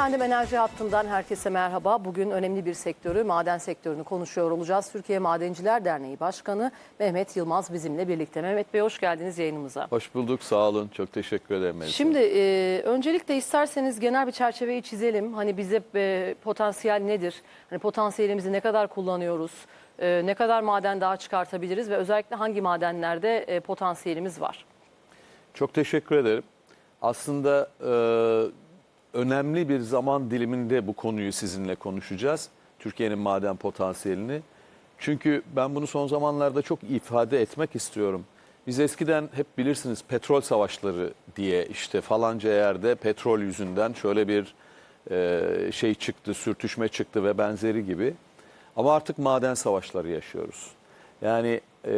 Efendim enerji hattından herkese merhaba. Bugün önemli bir sektörü, maden sektörünü konuşuyor olacağız. Türkiye Madenciler Derneği Başkanı Mehmet Yılmaz bizimle birlikte. Mehmet Bey hoş geldiniz yayınımıza. Hoş bulduk, sağ olun. Çok teşekkür ederim. Melisa. Şimdi e, öncelikle isterseniz genel bir çerçeveyi çizelim. Hani bize e, potansiyel nedir? Hani potansiyelimizi ne kadar kullanıyoruz? E, ne kadar maden daha çıkartabiliriz ve özellikle hangi madenlerde e, potansiyelimiz var? Çok teşekkür ederim. Aslında e, önemli bir zaman diliminde bu konuyu sizinle konuşacağız. Türkiye'nin maden potansiyelini. Çünkü ben bunu son zamanlarda çok ifade etmek istiyorum. Biz eskiden hep bilirsiniz petrol savaşları diye işte falanca yerde petrol yüzünden şöyle bir e, şey çıktı, sürtüşme çıktı ve benzeri gibi. Ama artık maden savaşları yaşıyoruz. Yani e,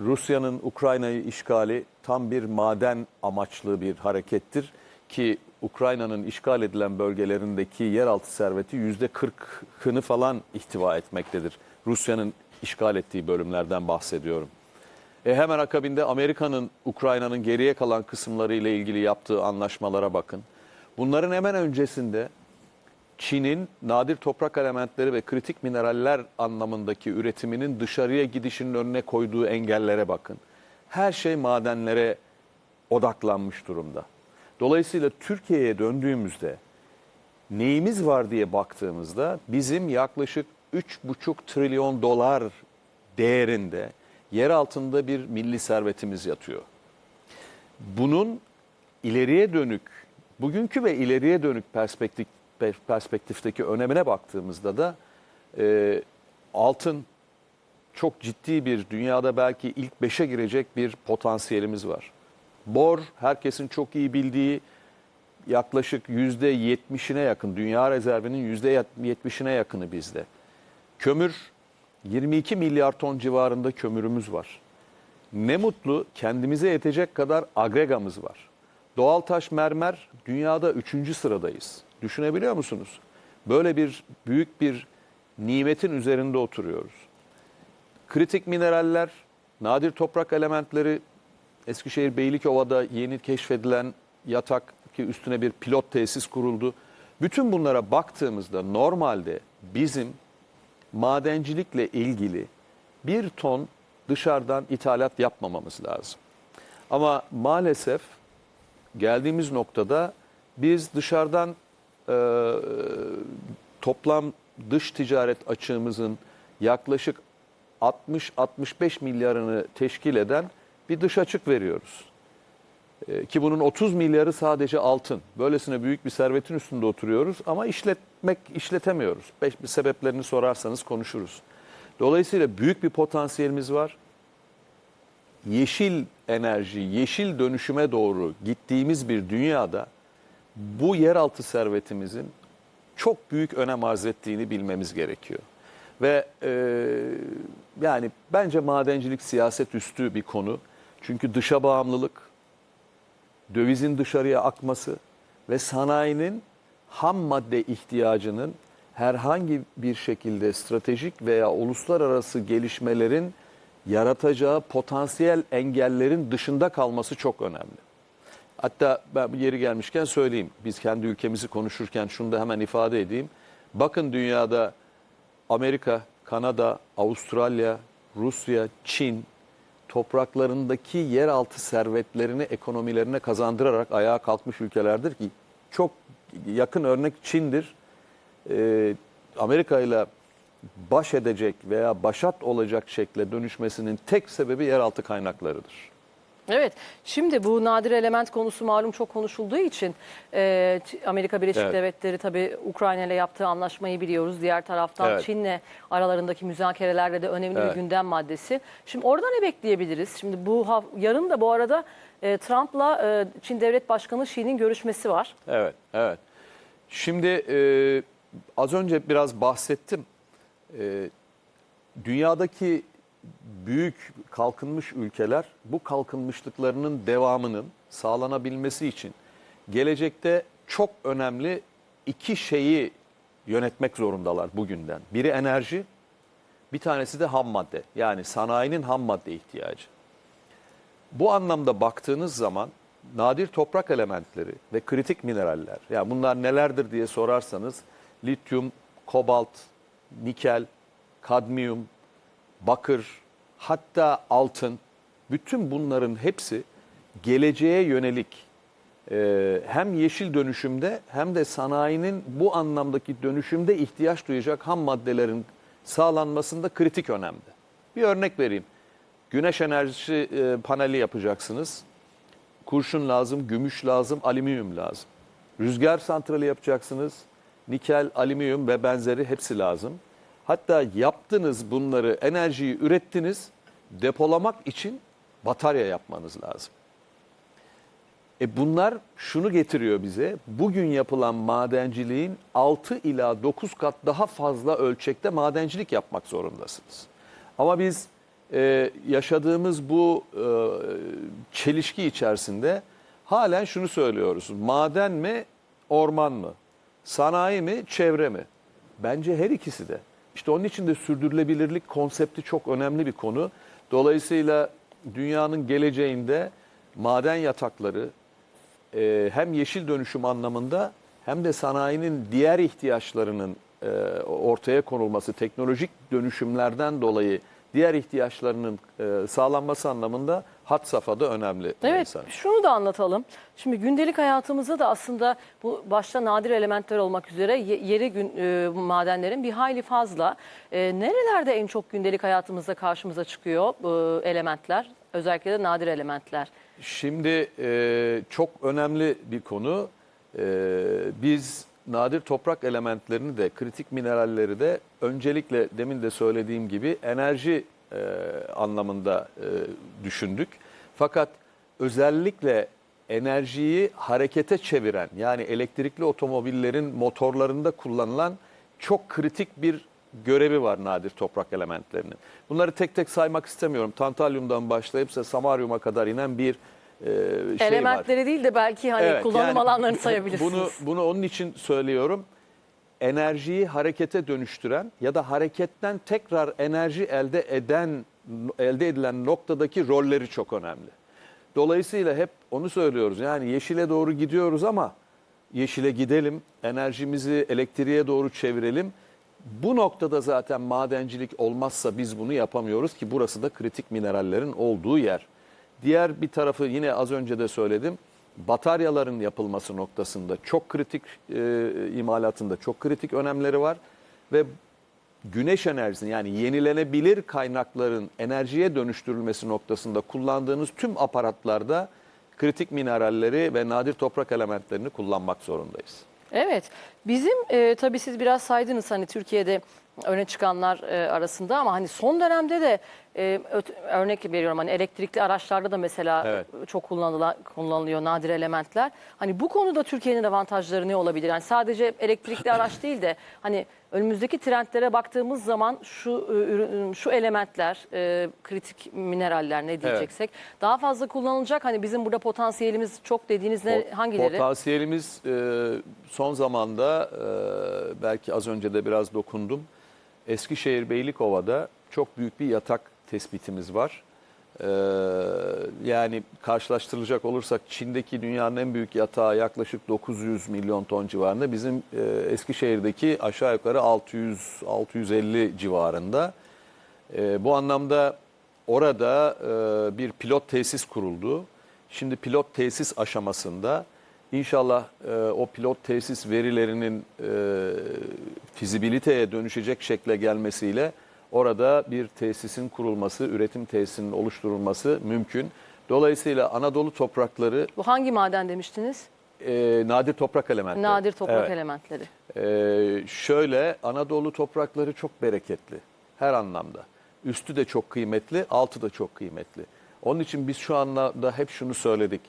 Rusya'nın Ukrayna'yı işgali tam bir maden amaçlı bir harekettir ki Ukrayna'nın işgal edilen bölgelerindeki yeraltı serveti yüzde 40'ını falan ihtiva etmektedir. Rusya'nın işgal ettiği bölümlerden bahsediyorum. E hemen akabinde Amerika'nın Ukrayna'nın geriye kalan kısımları ile ilgili yaptığı anlaşmalara bakın. Bunların hemen öncesinde Çin'in nadir toprak elementleri ve kritik mineraller anlamındaki üretiminin dışarıya gidişinin önüne koyduğu engellere bakın. Her şey madenlere odaklanmış durumda. Dolayısıyla Türkiye'ye döndüğümüzde neyimiz var diye baktığımızda bizim yaklaşık 3,5 trilyon dolar değerinde yer altında bir milli servetimiz yatıyor. Bunun ileriye dönük, bugünkü ve ileriye dönük perspektif, perspektifteki önemine baktığımızda da e, altın çok ciddi bir dünyada belki ilk beşe girecek bir potansiyelimiz var. Bor herkesin çok iyi bildiği yaklaşık yüzde yetmişine yakın dünya rezervinin yüzde yetmişine yakını bizde. Kömür 22 milyar ton civarında kömürümüz var. Ne mutlu kendimize yetecek kadar agregamız var. Doğal taş mermer dünyada üçüncü sıradayız. Düşünebiliyor musunuz? Böyle bir büyük bir nimetin üzerinde oturuyoruz. Kritik mineraller, nadir toprak elementleri Eskişehir Beylikova'da yeni keşfedilen yatak ki üstüne bir pilot tesis kuruldu. Bütün bunlara baktığımızda normalde bizim madencilikle ilgili bir ton dışarıdan ithalat yapmamamız lazım. Ama maalesef geldiğimiz noktada biz dışarıdan e, toplam dış ticaret açığımızın yaklaşık 60-65 milyarını teşkil eden bir dış açık veriyoruz. E, ki bunun 30 milyarı sadece altın. Böylesine büyük bir servetin üstünde oturuyoruz ama işletmek işletemiyoruz. Beş, bir sebeplerini sorarsanız konuşuruz. Dolayısıyla büyük bir potansiyelimiz var. Yeşil enerji, yeşil dönüşüme doğru gittiğimiz bir dünyada bu yeraltı servetimizin çok büyük önem arz ettiğini bilmemiz gerekiyor. Ve e, yani bence madencilik siyaset üstü bir konu. Çünkü dışa bağımlılık, dövizin dışarıya akması ve sanayinin ham madde ihtiyacının herhangi bir şekilde stratejik veya uluslararası gelişmelerin yaratacağı potansiyel engellerin dışında kalması çok önemli. Hatta ben yeri gelmişken söyleyeyim. Biz kendi ülkemizi konuşurken şunu da hemen ifade edeyim. Bakın dünyada Amerika, Kanada, Avustralya, Rusya, Çin topraklarındaki yeraltı servetlerini ekonomilerine kazandırarak ayağa kalkmış ülkelerdir ki çok yakın örnek Çin'dir. Ee, Amerika ile baş edecek veya başat olacak şekle dönüşmesinin tek sebebi yeraltı kaynaklarıdır. Evet, şimdi bu nadir element konusu malum çok konuşulduğu için e, Amerika Birleşik Evet. Devletleri tabii Ukrayna ile yaptığı anlaşmayı biliyoruz. Diğer taraftan Evet. Çin'le aralarındaki müzakerelerde de önemli Evet. bir gündem maddesi. Şimdi orada ne bekleyebiliriz? Şimdi bu yarın da bu arada e, Trump'la e, Çin Devlet Başkanı Xi'nin görüşmesi var. Evet, evet. Şimdi e, az önce biraz bahsettim. E, dünyadaki büyük kalkınmış ülkeler bu kalkınmışlıklarının devamının sağlanabilmesi için gelecekte çok önemli iki şeyi yönetmek zorundalar bugünden. Biri enerji, bir tanesi de ham madde. Yani sanayinin ham madde ihtiyacı. Bu anlamda baktığınız zaman nadir toprak elementleri ve kritik mineraller. Yani bunlar nelerdir diye sorarsanız lityum, kobalt, nikel, kadmiyum, bakır, hatta altın bütün bunların hepsi geleceğe yönelik e, hem yeşil dönüşümde hem de sanayinin bu anlamdaki dönüşümde ihtiyaç duyacak ham maddelerin sağlanmasında kritik önemde. Bir örnek vereyim. Güneş enerjisi e, paneli yapacaksınız. Kurşun lazım, gümüş lazım, alüminyum lazım. Rüzgar santrali yapacaksınız. Nikel, alüminyum ve benzeri hepsi lazım. Hatta yaptınız bunları, enerjiyi ürettiniz. Depolamak için batarya yapmanız lazım. E bunlar şunu getiriyor bize. Bugün yapılan madenciliğin 6 ila 9 kat daha fazla ölçekte madencilik yapmak zorundasınız. Ama biz e, yaşadığımız bu e, çelişki içerisinde halen şunu söylüyoruz. Maden mi, orman mı? Sanayi mi, çevre mi? Bence her ikisi de. İşte onun için de sürdürülebilirlik konsepti çok önemli bir konu. Dolayısıyla dünyanın geleceğinde maden yatakları e, hem yeşil dönüşüm anlamında hem de sanayinin diğer ihtiyaçlarının e, ortaya konulması, teknolojik dönüşümlerden dolayı diğer ihtiyaçlarının e, sağlanması anlamında had safhada önemli. Evet, Melisa. şunu da anlatalım. Şimdi gündelik hayatımızda da aslında bu başta nadir elementler olmak üzere ye- yeri gün, e, madenlerin bir hayli fazla. E, nerelerde en çok gündelik hayatımızda karşımıza çıkıyor bu elementler? Özellikle de nadir elementler. Şimdi e, çok önemli bir konu. E, biz nadir toprak elementlerini de kritik mineralleri de öncelikle demin de söylediğim gibi enerji e, anlamında e, düşündük. Fakat özellikle enerjiyi harekete çeviren yani elektrikli otomobillerin motorlarında kullanılan çok kritik bir görevi var nadir toprak elementlerinin. Bunları tek tek saymak istemiyorum. Tantalyumdan başlayıp samaryuma kadar inen bir e, şey var. Elementleri değil de belki hani Evet, kullanım yani alanlarını sayabilirsiniz. Bunu, bunu onun için söylüyorum. Enerjiyi harekete dönüştüren ya da hareketten tekrar enerji elde eden elde edilen noktadaki rolleri çok önemli. Dolayısıyla hep onu söylüyoruz. Yani yeşile doğru gidiyoruz ama yeşile gidelim, enerjimizi elektriğe doğru çevirelim. Bu noktada zaten madencilik olmazsa biz bunu yapamıyoruz ki burası da kritik minerallerin olduğu yer. Diğer bir tarafı yine az önce de söyledim. Bataryaların yapılması noktasında çok kritik e, imalatında çok kritik önemleri var ve güneş enerjisinin yani yenilenebilir kaynakların enerjiye dönüştürülmesi noktasında kullandığınız tüm aparatlarda kritik mineralleri ve nadir toprak elementlerini kullanmak zorundayız. Evet. Bizim e, tabii siz biraz saydınız hani Türkiye'de öne çıkanlar e, arasında ama hani son dönemde de e, öt- örnek veriyorum hani elektrikli araçlarda da mesela Evet. çok kullanılan, kullanılıyor nadir elementler. Hani bu konuda Türkiye'nin avantajları ne olabilir? Yani sadece elektrikli araç değil de hani önümüzdeki trendlere baktığımız zaman şu e, ürün- şu elementler, e, kritik mineraller ne diyeceksek daha fazla kullanılacak. Hani bizim burada potansiyelimiz çok dediğiniz ne Po- hangileri? Potansiyelimiz e, son zamanda e, belki az önce de biraz dokundum. Eskişehir Beylikova'da çok büyük bir yatak tespitimiz var. E, yani karşılaştırılacak olursak Çin'deki dünyanın en büyük yatağı yaklaşık 900 milyon ton civarında. Bizim e, Eskişehir'deki aşağı yukarı 600-650 civarında. E, bu anlamda orada e, bir pilot tesis kuruldu. Şimdi pilot tesis aşamasında inşallah e, o pilot tesis verilerinin fizibiliteye dönüşecek şekle gelmesiyle orada bir tesisin kurulması, üretim tesisinin oluşturulması mümkün. Dolayısıyla Anadolu toprakları Bu hangi maden demiştiniz? e, nadir toprak elementleri. Nadir toprak Evet. elementleri. Ee, şöyle Anadolu toprakları çok bereketli her anlamda. Üstü de çok kıymetli, altı da çok kıymetli. Onun için biz şu anda da hep şunu söyledik.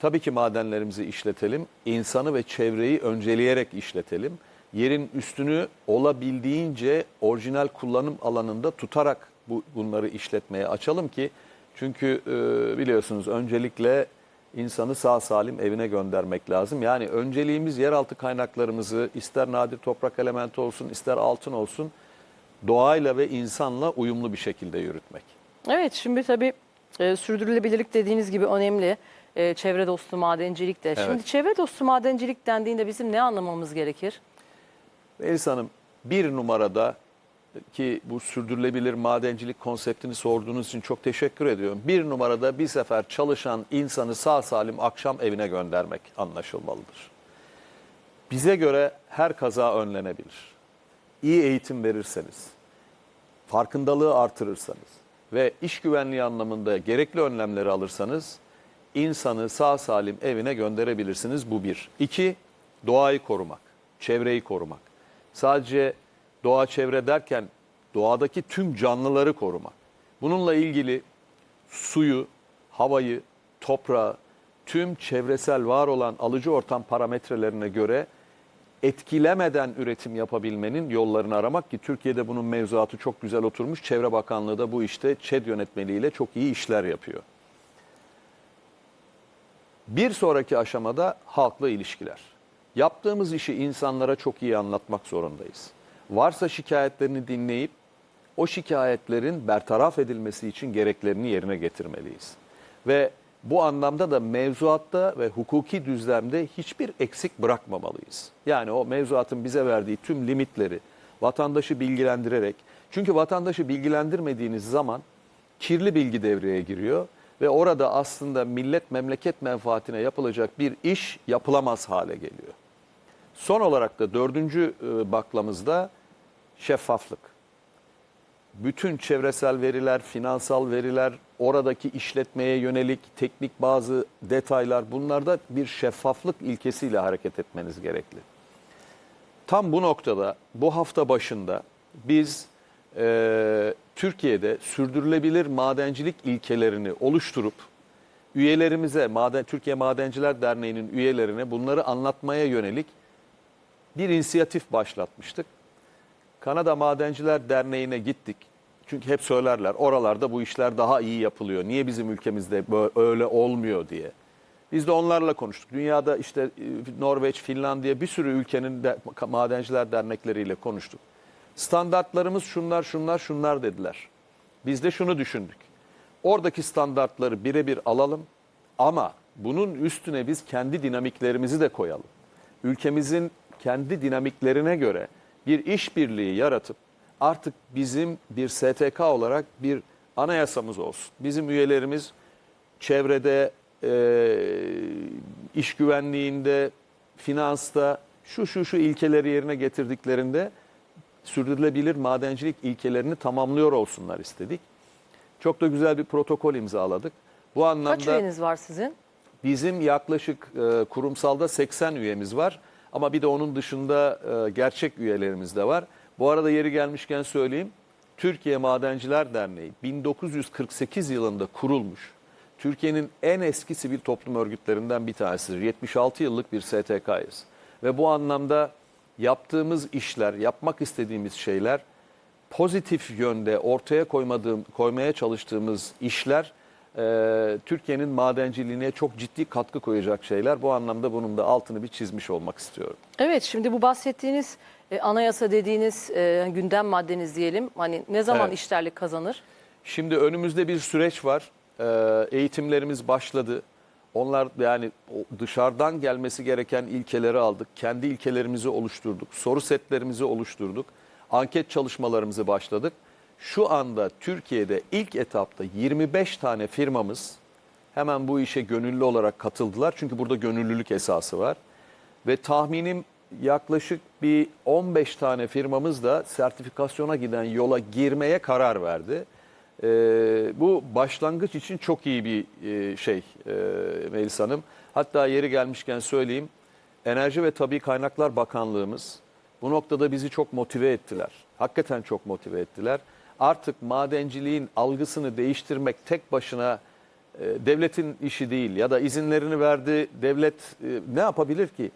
Tabii ki madenlerimizi işletelim, insanı ve çevreyi önceleyerek işletelim. Yerin üstünü olabildiğince orijinal kullanım alanında tutarak bu, bunları işletmeye açalım ki çünkü e, biliyorsunuz öncelikle insanı sağ salim evine göndermek lazım. Yani önceliğimiz yeraltı kaynaklarımızı ister nadir toprak elementi olsun ister altın olsun doğayla ve insanla uyumlu bir şekilde yürütmek. Evet şimdi tabii e, sürdürülebilirlik dediğiniz gibi önemli. e, çevre dostu madencilik de. Şimdi çevre dostu madencilik dendiğinde bizim ne anlamamız gerekir? Melis Hanım bir numarada ki bu sürdürülebilir madencilik konseptini sorduğunuz için çok teşekkür ediyorum. Bir numarada bir sefer çalışan insanı sağ salim akşam evine göndermek anlaşılmalıdır. Bize göre her kaza önlenebilir. İyi eğitim verirseniz, farkındalığı artırırsanız ve iş güvenliği anlamında gerekli önlemleri alırsanız insanı sağ salim evine gönderebilirsiniz. Bu bir. İki, doğayı korumak, çevreyi korumak. Sadece doğa çevre derken doğadaki tüm canlıları korumak. Bununla ilgili suyu, havayı, toprağı, tüm çevresel var olan alıcı ortam parametrelerine göre etkilemeden üretim yapabilmenin yollarını aramak ki Türkiye'de bunun mevzuatı çok güzel oturmuş. Çevre Bakanlığı da bu işte ÇED yönetmeliğiyle çok iyi işler yapıyor. Bir sonraki aşamada halkla ilişkiler. Yaptığımız işi insanlara çok iyi anlatmak zorundayız. Varsa şikayetlerini dinleyip o şikayetlerin bertaraf edilmesi için gereklerini yerine getirmeliyiz. Ve bu anlamda da mevzuatta ve hukuki düzlemde hiçbir eksik bırakmamalıyız. Yani o mevzuatın bize verdiği tüm limitleri vatandaşı bilgilendirerek çünkü vatandaşı bilgilendirmediğiniz zaman kirli bilgi devreye giriyor ve orada aslında millet memleket menfaatine yapılacak bir iş yapılamaz hale geliyor. Son olarak da dördüncü e, baklamızda şeffaflık. Bütün çevresel veriler, finansal veriler, oradaki işletmeye yönelik teknik bazı detaylar bunlarda bir şeffaflık ilkesiyle hareket etmeniz gerekli. Tam bu noktada bu hafta başında biz e, Türkiye'de sürdürülebilir madencilik ilkelerini oluşturup üyelerimize, Maden, Türkiye Madenciler Derneği'nin üyelerine bunları anlatmaya yönelik bir inisiyatif başlatmıştık. Kanada Madenciler Derneği'ne gittik. Çünkü hep söylerler oralarda bu işler daha iyi yapılıyor. Niye bizim ülkemizde böyle, öyle olmuyor diye. Biz de onlarla konuştuk. Dünyada işte e, Norveç, Finlandiya bir sürü ülkenin de, madenciler dernekleriyle konuştuk. Standartlarımız şunlar şunlar şunlar dediler. Biz de şunu düşündük. Oradaki standartları birebir alalım ama bunun üstüne biz kendi dinamiklerimizi de koyalım. Ülkemizin kendi dinamiklerine göre bir işbirliği yaratıp artık bizim bir STK olarak bir anayasamız olsun. Bizim üyelerimiz çevrede, e, iş güvenliğinde, finansta şu şu şu ilkeleri yerine getirdiklerinde sürdürülebilir madencilik ilkelerini tamamlıyor olsunlar istedik. Çok da güzel bir protokol imzaladık. Bu Kaç anlamda üyeniz var sizin? bizim yaklaşık e, kurumsalda 80 üyemiz var. Ama bir de onun dışında e, gerçek üyelerimiz de var. Bu arada yeri gelmişken söyleyeyim. Türkiye Madenciler Derneği 1948 yılında kurulmuş. Türkiye'nin en eski sivil toplum örgütlerinden bir tanesidir. 76 yıllık bir STK'yız. Ve bu anlamda yaptığımız işler, yapmak istediğimiz şeyler pozitif yönde ortaya koymadığım, koymaya çalıştığımız işler e, Türkiye'nin madenciliğine çok ciddi katkı koyacak şeyler. Bu anlamda bunun da altını bir çizmiş olmak istiyorum. Evet şimdi bu bahsettiğiniz e, anayasa dediğiniz e, gündem maddeniz diyelim. Hani ne zaman Evet. işlerlik kazanır? Şimdi önümüzde bir süreç var. Ee, eğitimlerimiz başladı. Onlar yani dışarıdan gelmesi gereken ilkeleri aldık. Kendi ilkelerimizi oluşturduk. Soru setlerimizi oluşturduk. Anket çalışmalarımızı başladık. Şu anda Türkiye'de ilk etapta 25 tane firmamız hemen bu işe gönüllü olarak katıldılar. Çünkü burada gönüllülük esası var. Ve tahminim yaklaşık bir 15 tane firmamız da sertifikasyona giden yola girmeye karar verdi. Ee, bu başlangıç için çok iyi bir e, şey e, Melis Hanım. Hatta yeri gelmişken söyleyeyim. Enerji ve Tabi Kaynaklar Bakanlığımız bu noktada bizi çok motive ettiler. Hakikaten çok motive ettiler. Artık madenciliğin algısını değiştirmek tek başına e, devletin işi değil ya da izinlerini verdi devlet e, ne yapabilir ki?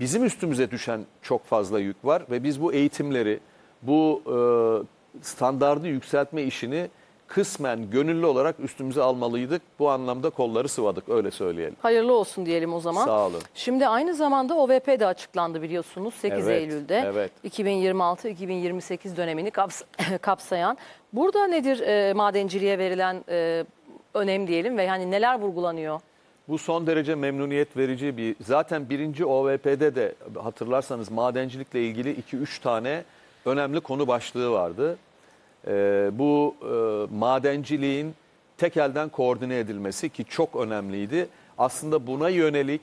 Bizim üstümüze düşen çok fazla yük var ve biz bu eğitimleri, bu e, standardı yükseltme işini kısmen gönüllü olarak üstümüze almalıydık. Bu anlamda kolları sıvadık öyle söyleyelim. Hayırlı olsun diyelim o zaman. Sağ olun. Şimdi aynı zamanda OVP de açıklandı biliyorsunuz 8 Evet, Eylül'de. evet. 2026-2028 dönemini kaps- kapsayan. Burada nedir e, madenciliğe verilen e, önem diyelim ve yani neler vurgulanıyor? Bu son derece memnuniyet verici bir. Zaten birinci OVP'de de hatırlarsanız madencilikle ilgili 2-3 tane önemli konu başlığı vardı. Ee, bu e, madenciliğin tek elden koordine edilmesi ki çok önemliydi. Aslında buna yönelik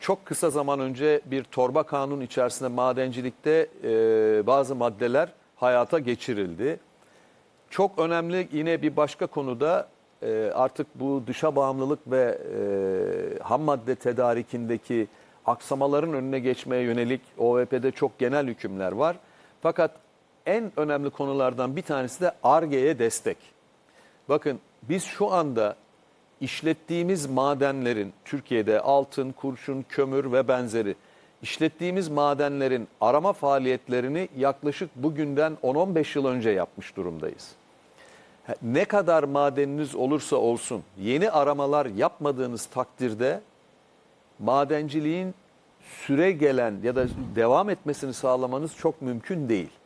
çok kısa zaman önce bir torba kanun içerisinde madencilikte e, bazı maddeler hayata geçirildi. Çok önemli yine bir başka konuda e, artık bu dışa bağımlılık ve e, ham madde tedarikindeki aksamaların önüne geçmeye yönelik OVP'de çok genel hükümler var. Fakat en önemli konulardan bir tanesi de ARGE'ye destek. Bakın biz şu anda işlettiğimiz madenlerin Türkiye'de altın, kurşun, kömür ve benzeri işlettiğimiz madenlerin arama faaliyetlerini yaklaşık bugünden 10-15 yıl önce yapmış durumdayız. Ne kadar madeniniz olursa olsun yeni aramalar yapmadığınız takdirde madenciliğin süre gelen ya da devam etmesini sağlamanız çok mümkün değil.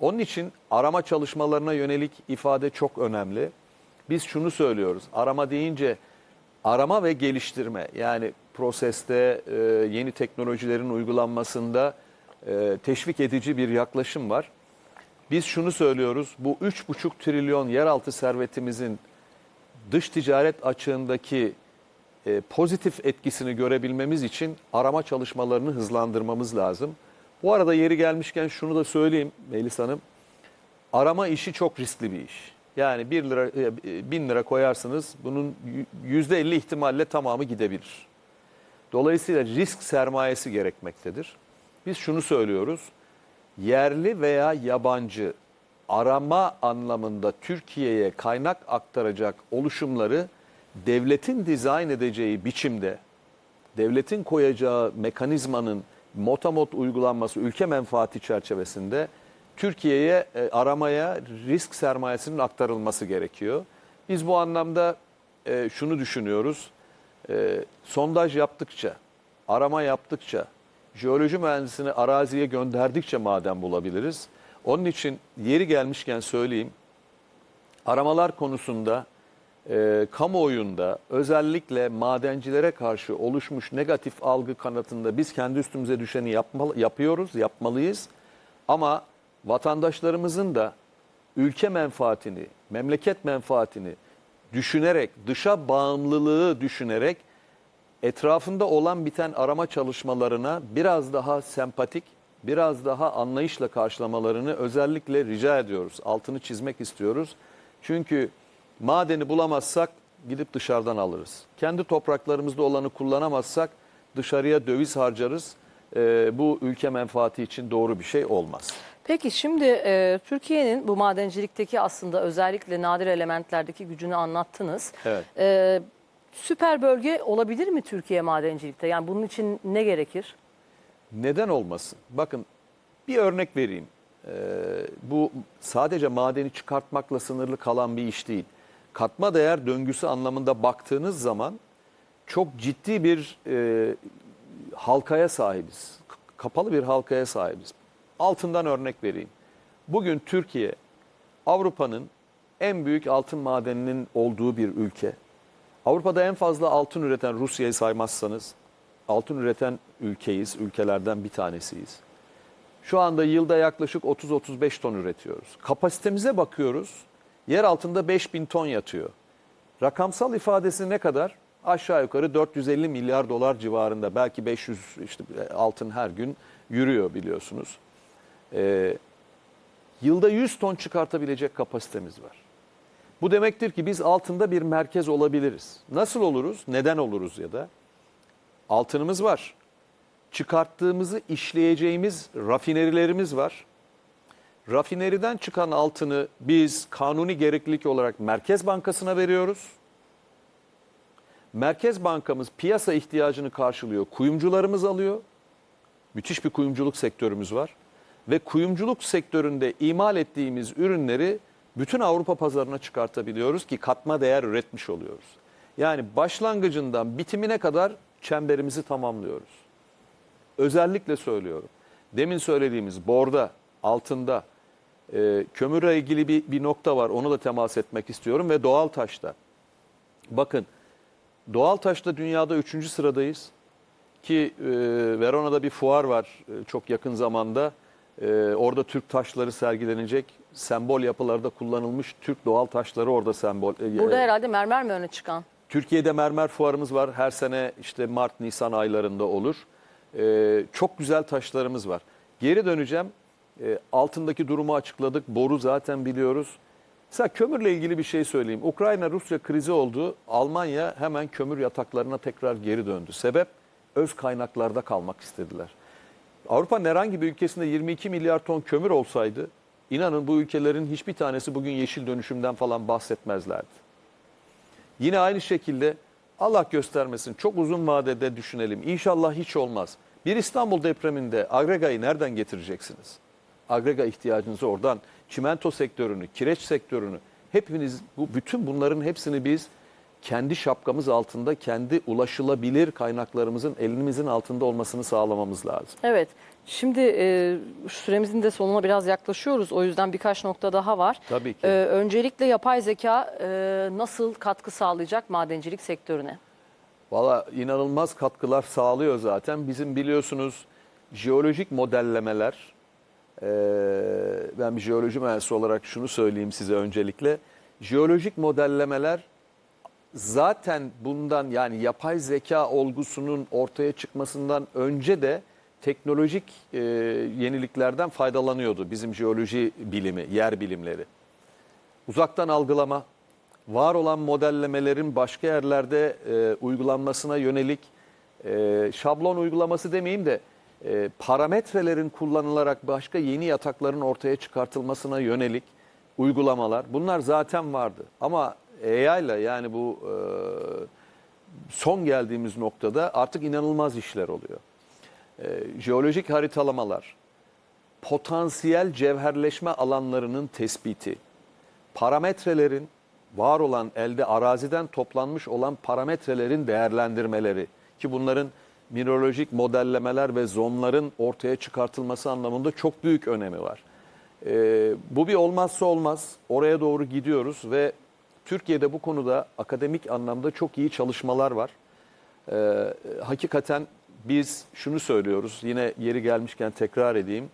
Onun için arama çalışmalarına yönelik ifade çok önemli. Biz şunu söylüyoruz. Arama deyince arama ve geliştirme yani proseste e, yeni teknolojilerin uygulanmasında e, teşvik edici bir yaklaşım var. Biz şunu söylüyoruz. Bu 3,5 trilyon yeraltı servetimizin dış ticaret açığındaki e, pozitif etkisini görebilmemiz için arama çalışmalarını hızlandırmamız lazım. Bu arada yeri gelmişken şunu da söyleyeyim Melis Hanım. Arama işi çok riskli bir iş. Yani 1 lira, e, 1000 lira koyarsınız bunun %50 ihtimalle tamamı gidebilir. Dolayısıyla risk sermayesi gerekmektedir. Biz şunu söylüyoruz. Yerli veya yabancı arama anlamında Türkiye'ye kaynak aktaracak oluşumları devletin dizayn edeceği biçimde, devletin koyacağı mekanizmanın motamot uygulanması ülke menfaati çerçevesinde Türkiye'ye e, aramaya risk sermayesinin aktarılması gerekiyor. Biz bu anlamda e, şunu düşünüyoruz. E, sondaj yaptıkça, arama yaptıkça, jeoloji mühendisini araziye gönderdikçe maden bulabiliriz. Onun için yeri gelmişken söyleyeyim. Aramalar konusunda e, kamuoyunda özellikle madencilere karşı oluşmuş negatif algı kanatında biz kendi üstümüze düşeni yapmalı, yapıyoruz, yapmalıyız. Ama vatandaşlarımızın da ülke menfaatini, memleket menfaatini düşünerek, dışa bağımlılığı düşünerek etrafında olan biten arama çalışmalarına biraz daha sempatik, biraz daha anlayışla karşılamalarını özellikle rica ediyoruz. Altını çizmek istiyoruz. Çünkü madeni bulamazsak gidip dışarıdan alırız. Kendi topraklarımızda olanı kullanamazsak dışarıya döviz harcarız. Ee, bu ülke menfaati için doğru bir şey olmaz. Peki şimdi e, Türkiye'nin bu madencilikteki aslında özellikle nadir elementlerdeki gücünü anlattınız. Evet. E, süper bölge olabilir mi Türkiye madencilikte? Yani bunun için ne gerekir? Neden olmasın? Bakın bir örnek vereyim. Ee, bu sadece madeni çıkartmakla sınırlı kalan bir iş değil. Katma değer döngüsü anlamında baktığınız zaman çok ciddi bir e, halkaya sahibiz. Kapalı bir halkaya sahibiz. Altından örnek vereyim. Bugün Türkiye Avrupa'nın en büyük altın madeninin olduğu bir ülke. Avrupa'da en fazla altın üreten Rusya'yı saymazsanız altın üreten ülkeyiz, ülkelerden bir tanesiyiz. Şu anda yılda yaklaşık 30-35 ton üretiyoruz. Kapasitemize bakıyoruz. Yer altında 5000 ton yatıyor. Rakamsal ifadesi ne kadar? Aşağı yukarı 450 milyar dolar civarında. Belki 500 işte altın her gün yürüyor biliyorsunuz. Ee, yılda 100 ton çıkartabilecek kapasitemiz var. Bu demektir ki biz altında bir merkez olabiliriz. Nasıl oluruz? Neden oluruz ya da? Altınımız var. Çıkarttığımızı işleyeceğimiz rafinerilerimiz var. Rafineriden çıkan altını biz kanuni gereklilik olarak Merkez Bankası'na veriyoruz. Merkez Bankamız piyasa ihtiyacını karşılıyor. Kuyumcularımız alıyor. Müthiş bir kuyumculuk sektörümüz var. Ve kuyumculuk sektöründe imal ettiğimiz ürünleri bütün Avrupa pazarına çıkartabiliyoruz ki katma değer üretmiş oluyoruz. Yani başlangıcından bitimine kadar çemberimizi tamamlıyoruz. Özellikle söylüyorum. Demin söylediğimiz borda, altında, e, kömürle ilgili bir, bir nokta var. Onu da temas etmek istiyorum ve doğal taşta. Bakın Doğal taşta dünyada üçüncü sıradayız. Ki e, Verona'da bir fuar var e, çok yakın zamanda. E, orada Türk taşları sergilenecek. Sembol yapılarda kullanılmış Türk doğal taşları orada sembol. e, Burada herhalde mermer mi öne çıkan? Türkiye'de mermer fuarımız var. Her sene işte Mart, Nisan aylarında olur. Ee, çok güzel taşlarımız var. Geri döneceğim. Ee, altındaki durumu açıkladık. Boru zaten biliyoruz. Mesela kömürle ilgili bir şey söyleyeyim. Ukrayna-Rusya krizi oldu. Almanya hemen kömür yataklarına tekrar geri döndü. Sebep öz kaynaklarda kalmak istediler. Avrupa'nın herhangi bir ülkesinde 22 milyar ton kömür olsaydı inanın bu ülkelerin hiçbir tanesi bugün yeşil dönüşümden falan bahsetmezlerdi. Yine aynı şekilde Allah göstermesin çok uzun vadede düşünelim. İnşallah hiç olmaz. Bir İstanbul depreminde agregayı nereden getireceksiniz? Agrega ihtiyacınızı oradan, çimento sektörünü, kireç sektörünü, hepiniz bu bütün bunların hepsini biz kendi şapkamız altında, kendi ulaşılabilir kaynaklarımızın elimizin altında olmasını sağlamamız lazım. Evet. Şimdi e, süremizin de sonuna biraz yaklaşıyoruz. O yüzden birkaç nokta daha var. Tabii ki. E, öncelikle yapay zeka e, nasıl katkı sağlayacak madencilik sektörüne? Valla inanılmaz katkılar sağlıyor zaten. Bizim biliyorsunuz jeolojik modellemeler, ben bir jeoloji mühendisi olarak şunu söyleyeyim size öncelikle. Jeolojik modellemeler zaten bundan yani yapay zeka olgusunun ortaya çıkmasından önce de teknolojik eee, yeniliklerden faydalanıyordu bizim jeoloji bilimi, yer bilimleri uzaktan algılama, var olan modellemelerin başka yerlerde e, uygulanmasına yönelik e, şablon uygulaması demeyeyim de e, parametrelerin kullanılarak başka yeni yatakların ortaya çıkartılmasına yönelik uygulamalar bunlar zaten vardı. Ama AI ile yani bu e, son geldiğimiz noktada artık inanılmaz işler oluyor. E, jeolojik haritalamalar, potansiyel cevherleşme alanlarının tespiti, parametrelerin var olan elde araziden toplanmış olan parametrelerin değerlendirmeleri ki bunların mineralojik modellemeler ve zonların ortaya çıkartılması anlamında çok büyük önemi var. Ee, bu bir olmazsa olmaz. Oraya doğru gidiyoruz ve Türkiye'de bu konuda akademik anlamda çok iyi çalışmalar var. Ee, hakikaten biz şunu söylüyoruz. Yine yeri gelmişken tekrar edeyim.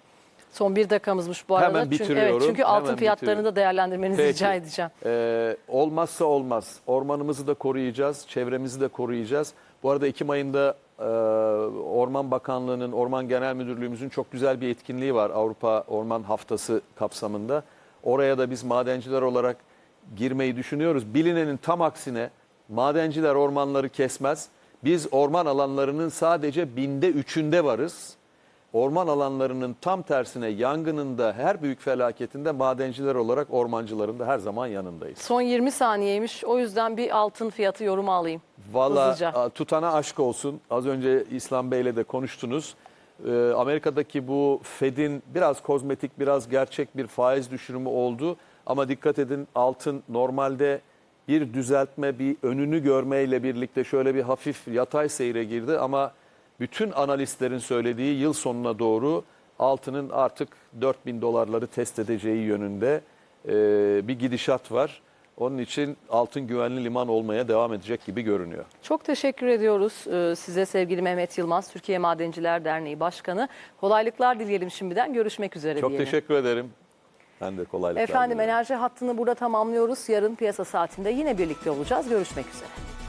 Son bir dakikamızmış bu arada. Hemen çünkü, bitiriyorum, evet, çünkü altın hemen fiyatlarını bitiriyorum. da değerlendirmenizi Peki. rica edeceğim. Ee, olmazsa olmaz. Ormanımızı da koruyacağız, çevremizi de koruyacağız. Bu arada Ekim ayında e, Orman Bakanlığı'nın, Orman Genel Müdürlüğümüzün çok güzel bir etkinliği var Avrupa Orman Haftası kapsamında. Oraya da biz madenciler olarak girmeyi düşünüyoruz. Bilinenin tam aksine madenciler ormanları kesmez. Biz orman alanlarının sadece binde üçünde varız. Orman alanlarının tam tersine yangınında her büyük felaketinde madenciler olarak ormancıların da her zaman yanındayız. Son 20 saniyeymiş. O yüzden bir altın fiyatı yorumu alayım. Valla tutana aşk olsun. Az önce İslam Bey'le de konuştunuz. Ee, Amerika'daki bu Fed'in biraz kozmetik, biraz gerçek bir faiz düşürümü oldu. Ama dikkat edin altın normalde bir düzeltme, bir önünü görmeyle birlikte şöyle bir hafif yatay seyre girdi. Ama bütün analistlerin söylediği yıl sonuna doğru altının artık 4000 dolarları test edeceği yönünde e, bir gidişat var. Onun için altın güvenli liman olmaya devam edecek gibi görünüyor. Çok teşekkür ediyoruz e, size sevgili Mehmet Yılmaz, Türkiye Madenciler Derneği Başkanı. Kolaylıklar dileyelim şimdiden. Görüşmek üzere Çok diyelim. teşekkür ederim. Ben de kolaylıklar Efendim diliyorum. enerji hattını burada tamamlıyoruz. Yarın piyasa saatinde yine birlikte olacağız. Görüşmek üzere.